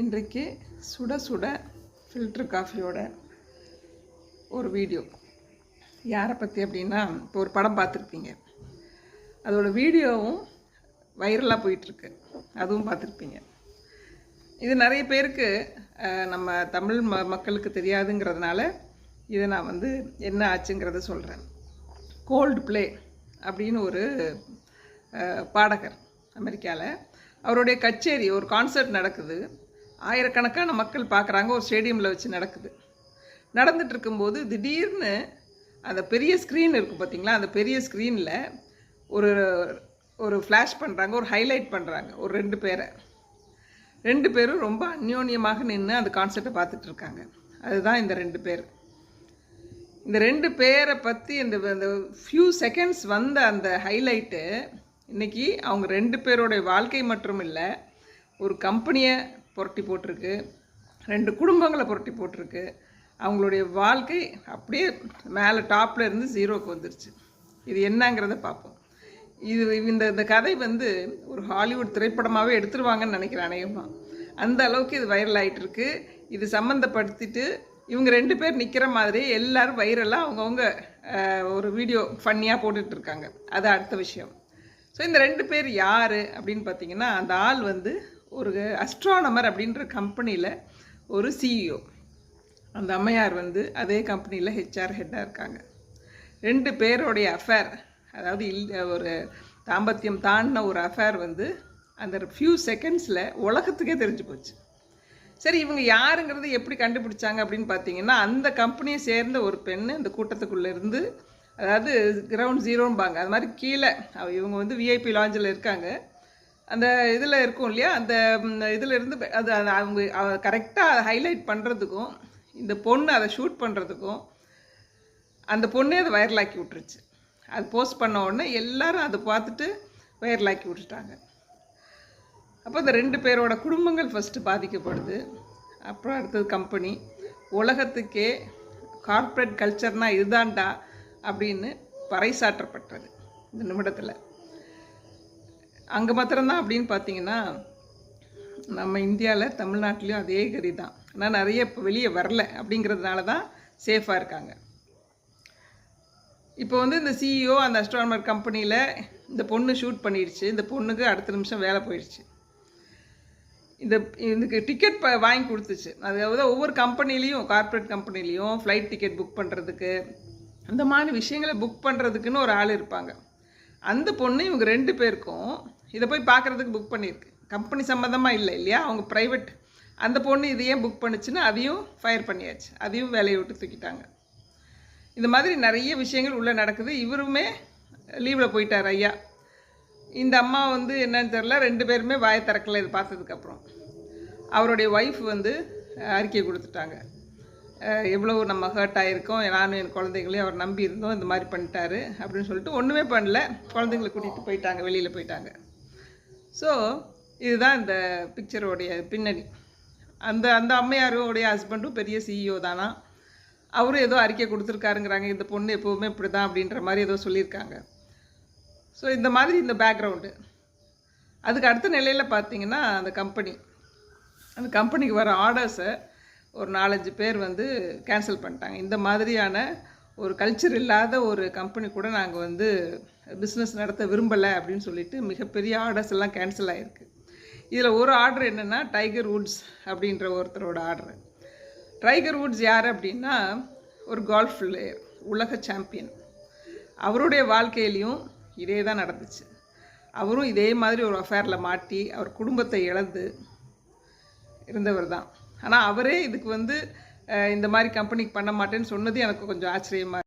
இன்றைக்கு சுட சுட ஃபில்ட்ரு காஃபியோட ஒரு வீடியோ யாரை பற்றி அப்படின்னா இப்போ ஒரு படம் பார்த்துருப்பீங்க. அதோட வீடியோவும் வைரலாக போயிட்டுருக்கு. அதுவும் பார்த்துருப்பீங்க. இது நிறைய பேருக்கு நம்ம தமிழ் ம மக்களுக்கு தெரியாதுங்கிறதுனால இதை நான் வந்து என்ன ஆச்சுங்கிறத சொல்கிறேன் கோல்டு ப்ளே அப்படின்னு ஒரு பாடகர் அமெரிக்காவில் அவருடைய கச்சேரி ஒரு கான்சர்ட் நடக்குது. ஆயிரக்கணக்கான மக்கள் பார்க்குறாங்க ஒரு ஸ்டேடியமில் வச்சு நடக்குது. நடந்துட்டு இருக்கும்போது திடீர்னு அந்த பெரிய ஸ்க்ரீன் இருக்குது பார்த்தீங்களா அந்த பெரிய ஸ்க்ரீனில் ஒரு ஒரு ஃப்ளாஷ் பண்ணுறாங்க ஒரு ஹைலைட் பண்ணுறாங்க ஒரு ரெண்டு பேரை. ரெண்டு பேரும் ரொம்ப அந்யோன்யமாக நின்று அந்த கான்செர்ட்டை பார்த்துட்டு இருக்காங்க அதுதான் இந்த ரெண்டு பேர். இந்த ரெண்டு பேரை பற்றி இந்த இந்த ஃபியூ செகண்ட்ஸ் வந்த அந்த ஹைலைட்டு இன்னைக்கு அவங்க ரெண்டு பேரோடைய வாழ்க்கை மட்டும் இல்லை ஒரு கம்பெனியை புரட்டி போட்டிருக்கு. ரெண்டு குடும்பங்களை புரட்டி போட்டிருக்கு. அவங்களுடைய வாழ்க்கை அப்படியே மேலே டாப்பில் இருந்து ஜீரோக்கு வந்துருச்சு. இது என்னங்கிறத பார்ப்போம். இது இந்த இந்த கதை வந்து ஒரு ஹாலிவுட் திரைப்படமாகவே எடுத்துருவாங்கன்னு நினைக்கிறேன் அநேகமாக அந்த அளவுக்கு இது வைரல் ஆயிட்டு இருக்கு இது சம்மந்தப்படுத்திட்டு இவங்க ரெண்டு பேர் நிற்கிற மாதிரி எல்லாரும் வைரலாக அவங்கவுங்க ஒரு வீடியோ ஃபன்னியாக போட்டுட்ருக்காங்க. அது அடுத்த விஷயம். ஸோ இந்த ரெண்டு பேர் யார் அப்படின்னு பார்த்தீங்கன்னா அந்த ஆள் வந்து ஒரு அஸ்ட்ரானமர் அப்படின்ற கம்பெனியில் ஒரு சிஇஓ அந்த அம்மையார் வந்து அதே கம்பெனியில் ஹெச்ஆர் ஹெட்டாக இருக்காங்க. ரெண்டு பேருடைய அஃபேர் அதாவது இல் ஒரு தாம்பத்தியம் தாண்டின ஒரு அஃபேர் வந்து அந்த ஃபியூ செகண்ட்ஸில் உலகத்துக்கே தெரிஞ்சு போச்சு. சரி இவங்க யாருங்கிறது எப்படி கண்டுபிடிச்சாங்க அப்படின்னு பார்த்தீங்கன்னா அந்த கம்பெனியை சேர்ந்த ஒரு பெண் இந்த கூட்டத்துக்குள்ளே இருந்து அதாவது கிரவுண்ட் ஜீரோம்பாங்க அது மாதிரி கீழே அவ- இவங்க வந்து விஐபி லாஞ்சில் இருக்காங்க. அந்த இதில் இருக்கும் இல்லையா? அந்த இதில் இருந்து அது அவங்க கரெக்டாக ஹைலைட் பண்ணுறதுக்கும் இந்த பொண்ணு அதை ஷூட் பண்ணுறதுக்கும் அந்த பொண்ணே அதை வைரலாக்கி விட்டுருச்சு. அது போஸ்ட் பண்ண உடனே எல்லாரும் அதை பார்த்துட்டு வைரலாக்கி விட்டுட்டாங்க. அப்போ இந்த ரெண்டு பேரோட குடும்பங்கள் ஃபஸ்ட்டு பாதிக்கப்படுது. அப்புறம் அடுத்தது கம்பெனி உலகத்துக்கே கார்ப்பரேட் கல்ச்சர்னால் இதுதான்டா அப்படின்னு பறைசாற்றப்பட்டது இந்த நிமிடத்தில். அங்கே மாத்திரம்தான் அப்படின்னு பார்த்தீங்கன்னா நம்ம இந்தியாவில் தமிழ்நாட்டிலையும் அதே கறி தான் ஆனால் நிறைய இப்போ வெளியே வரல அப்படிங்கிறதுனால தான் சேஃபாக இருக்காங்க. இப்போ வந்து இந்த சிஇஓ அந்த அஸ்ட்ரானமர் கம்பெனியில் இந்த பொண்ணு ஷூட் பண்ணிடுச்சு. இந்த பொண்ணுக்கு அடுத்த நிமிஷம் வேலை போயிடுச்சு. இந்த இதுக்கு டிக்கெட் ப வாங்கி கொடுத்துச்சு. அதாவது ஒவ்வொரு கம்பெனிலையும் கார்ப்பரேட் கம்பெனிலையும் ஃப்ளைட் டிக்கெட் புக் பண்ணுறதுக்கு அந்த மாதிரி விஷயங்களை புக் பண்ணுறதுக்குன்னு ஒரு ஆள் இருப்பாங்க. அந்த பொண்ணு இவங்க ரெண்டு பேருக்கும் இதை போய் பார்க்குறதுக்கு புக் பண்ணியிருக்கு கம்பெனி சம்மந்தமாக இல்லை இல்லையா? அவங்க ப்ரைவேட் அந்த பொண்ணு இதையே புக் பண்ணுச்சுன்னா அதையும் ஃபயர் பண்ணியாச்சு. அதையும் வேலையை விட்டு தூக்கிட்டாங்க. இந்த மாதிரி நிறைய விஷயங்கள் உள்ளே நடக்குது. இவருமே லீவில் போயிட்டார் ஐயா. இந்த அம்மா வந்து என்னன்னு தெரில ரெண்டு பேருமே வாயை திறக்கல இது பார்த்ததுக்கப்புறம் அவருடைய ஒய்ஃப் வந்து அறிக்கை கொடுத்துட்டாங்க. எவ்வளோ நம்ம ஹர்ட் ஆகிருக்கோம் நானும் என் குழந்தைங்களையும் அவர் நம்பி இருந்தோம். இந்த மாதிரி பண்ணிட்டாரு அப்படின்னு சொல்லிட்டு ஒன்றுமே பண்ணல. குழந்தைங்களை கூட்டிகிட்டு போயிட்டாங்க வெளியில் போயிட்டாங்க. ஸோ இதுதான் இந்த பிக்சரோடைய பின்னணி. அந்த அந்த அம்மையாரோடைய ஹஸ்பண்டும் பெரிய சிஇஓ தானா? அவரும் ஏதோ அறிக்கை கொடுத்துருக்காருங்கிறாங்க. இந்த பொண்ணு எப்போவுமே இப்படி தான் அப்படின்ற மாதிரி ஏதோ சொல்லியிருக்காங்க. ஸோ இந்த மாதிரி இந்த பேக்ரவுண்டு அதுக்கு அடுத்த நிலையில் பார்த்தீங்கன்னா அந்த கம்பெனி அந்த கம்பெனிக்கு வர ஆர்டர்ஸை ஒரு நாலஞ்சு பேர் வந்து கேன்சல் பண்ணிட்டாங்க. இந்த மாதிரியான ஒரு கல்ச்சர் இல்லாத ஒரு கம்பெனி கூட நாங்கள் வந்து பிஸ்னஸ் நடத்த விரும்பலை அப்படின்னு சொல்லிட்டு மிகப்பெரிய ஆர்டர்ஸ் எல்லாம் கேன்சல் ஆகிருக்கு இதில் ஒரு ஆர்டர் என்னென்னா டைகர் வுட்ஸ் அப்படின்ற ஒருத்தரோட ஆர்டர் டைகர் வுட்ஸ் யார் அப்படின்னா ஒரு கால்ஃப் பிளேயர் உலக சாம்பியன் அவருடைய வாழ்க்கையிலையும் இதே தான் நடந்துச்சு. அவரும் இதே மாதிரி ஒரு அஃபேரில் மாட்டி அவர் குடும்பத்தை இழந்து இருந்தவர் தான் ஆனால் அவரே இதுக்கு வந்து இந்த மாதிரி கம்பெனிக்கு பண்ண மாட்டேன்னு சொன்னது எனக்கு கொஞ்சம் ஆச்சரியமாக